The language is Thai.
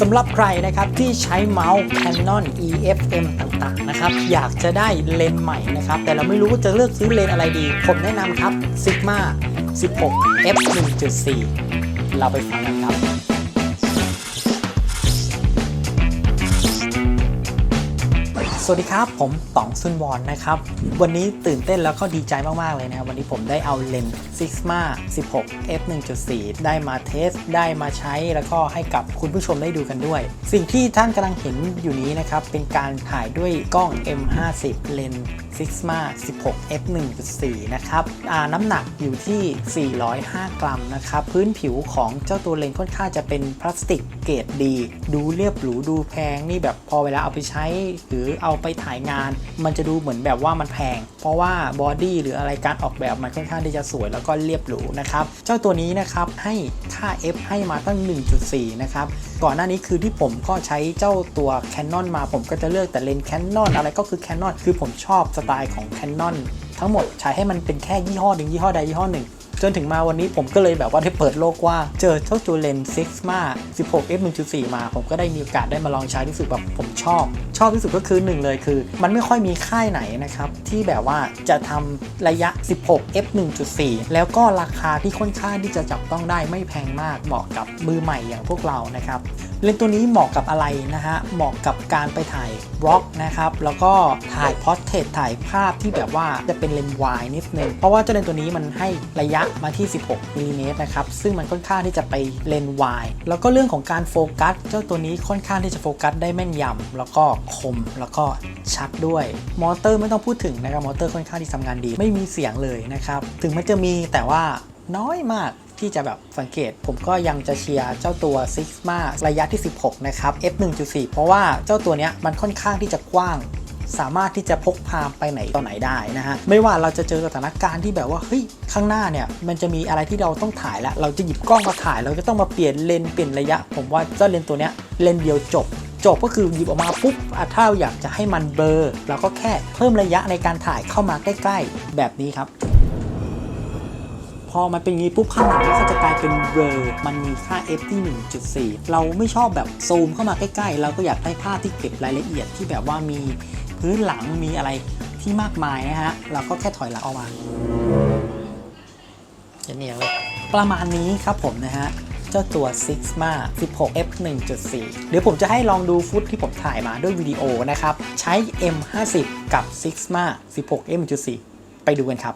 สำหรับใครนะครับที่ใช้เมาส์ Canon EFM ต่างๆนะครับอยากจะได้เลนส์ใหม่นะครับแต่เราไม่รู้จะเลือกซื้อเลนส์อะไรดี ผมแนะนำครับ Sigma 16 f 1.4เราไปฟังกันครับ สวัสดีครับ ผมต๋องซุนวอนนะครับ วันนี้ตื่นเต้นแล้วก็ดีใจมาก ๆ เลยนะครับ วันนี้ผมได้เอาเลนส์ Sigma 16 f 1.4 ได้มาเทส ได้มาใช้แล้วก็ให้กับคุณผู้ชมได้ดูกันด้วย สิ่งที่ท่านกำลังเห็นอยู่นี้นะครับ เป็นการถ่ายด้วยกล้อง M50 เลนส์ Sigma 16 f 1.4 นะครับน้ำหนักอยู่ที่ 405 กรัมนะครับ พื้นผิวของเจ้าตัวเลนส์ค่อนข้างจะเป็นพลาสติกเกรดดี ดูเรียบหรูดูแพงนี่แบบพอเวลาเอาไปใช้ หรือเอาไปถ่ายงาน มันจะดูเหมือนแบบว่ามันแพง เพราะว่าบอดี้หรืออะไรการออกแบบมันค่อนข้างที่จะสวยแล้วก็เรียบหรูนะครับ เจ้าตัวนี้นะครับให้ค่า f ให้มาตั้ง 1.4 นะครับก่อนหน้านี้คือที่ผมก็ใช้เจ้าตัว Canon มาผมก็จะเลือกแต่เลนส์ Canon อะไรก็คือ Canon คือผมชอบสไตล์ของ Canon ทั้งหมดใช้ให้มันเป็นแค่ยี่ห้อหนึ่งยี่ห้อใดยี่ห้อหนึ่ง จนถึงมาวันนี้ผมก็เลยแบบว่าได้เปิดโลกว่า เจอเจ้าตัวเลนส์ Sigma 16 f 1.4 มา ผมก็ได้มีโอกาสได้มาลองใช้รู้สึกแบบผมชอบ ชอบที่สุดก็คือหนึ่งเลยคือ มันไม่ค่อยมีค่ายไหนนะครับ ที่แบบว่าจะทำระยะ 16 f 1.4 แล้วก็ราคาที่ค่อนข้างที่จะจับต้องได้ไม่แพงมากเหมาะกับมือใหม่อย่างพวกเรานะครับเลนส์ตัวนี้เหมาะกับอะไรนะฮะ เหมาะกับการไปถ่ายบล็อกนะครับ แล้วก็ถ่ายพอร์เทรตถ่ายภาพที่แบบว่าจะเป็นเลนส์วายนิดนึง เพราะว่าเจ้าเลนส์ตัวนี้มันให้ระยะมาที่ 16มิลิเมตรนะครับ ซึ่งมันค่อนข้างที่จะไปเลนวายแล้วก็เรื่องของการโฟกัส เจ้าตัวนี้ค่อนข้างที่จะโฟกัสได้แม่นยำแล้วก็คม แล้วก็ชัดด้วย มอเตอร์ไม่ต้องพูดถึงนะครับ มอเตอร์ค่อนข้างที่ทำงานดี ไม่มีเสียงเลยนะครับ ถึงมันจะมีแต่ว่าน้อยมากที่จะแบบสังเกตผมก็ยังจะเชียร์เจ้าตัว Sigma ระยะที่ 16 นะครับ f 1.4 เพราะว่าเจ้าตัวเนี้ยมันค่อนข้างที่จะกว้าง สามารถที่จะพกพาไปไหนต่อไหนได้นะฮะไม่ว่าเราจะเจอสถานการณ์ที่แบบว่าเฮ้ยข้างหน้าเนี่ยมันจะมีอะไรที่เราต้องถ่ายแล้ว เราจะหยิบกล้องมาถ่าย เราจะต้องมาเปลี่ยนเลนส์เปลี่ยนระยะ ผมว่าเจ้าเลนส์ตัวเนี้ยเลนส์เดียวจบจบก็คือหยิบออกมาปุ๊บอะถ้าเราอยากจะให้มันเบลอร์เราก็แค่เพิ่มระยะในการถ่ายเข้ามาใกล้ ๆ แบบนี้ครับพอมันเป็นงี้ปุ๊บข้างหลังก็จะกลายเป็นเบลอร์มันมีค่า f ที่1.4 เราไม่ชอบแบบซูมเข้ามาใกล้ๆ เราก็อยากได้ภาพที่เก็บรายละเอียดที่แบบว่ามี พื้นหลังมีอะไรที่มากมายนะฮะ เราก็แค่ถอยหลังออกมาจะเนียงเลยประมาณนี้ครับผมนะฮะ เจ้าตัว Sigma 16 f 1.4 เดี๋ยวผมจะให้ลองดูฟุตที่ผมถ่ายมาด้วยวิดีโอนะครับ ใช้ M50 กับ Sigma 16 f 1.4ไปดูกันครับ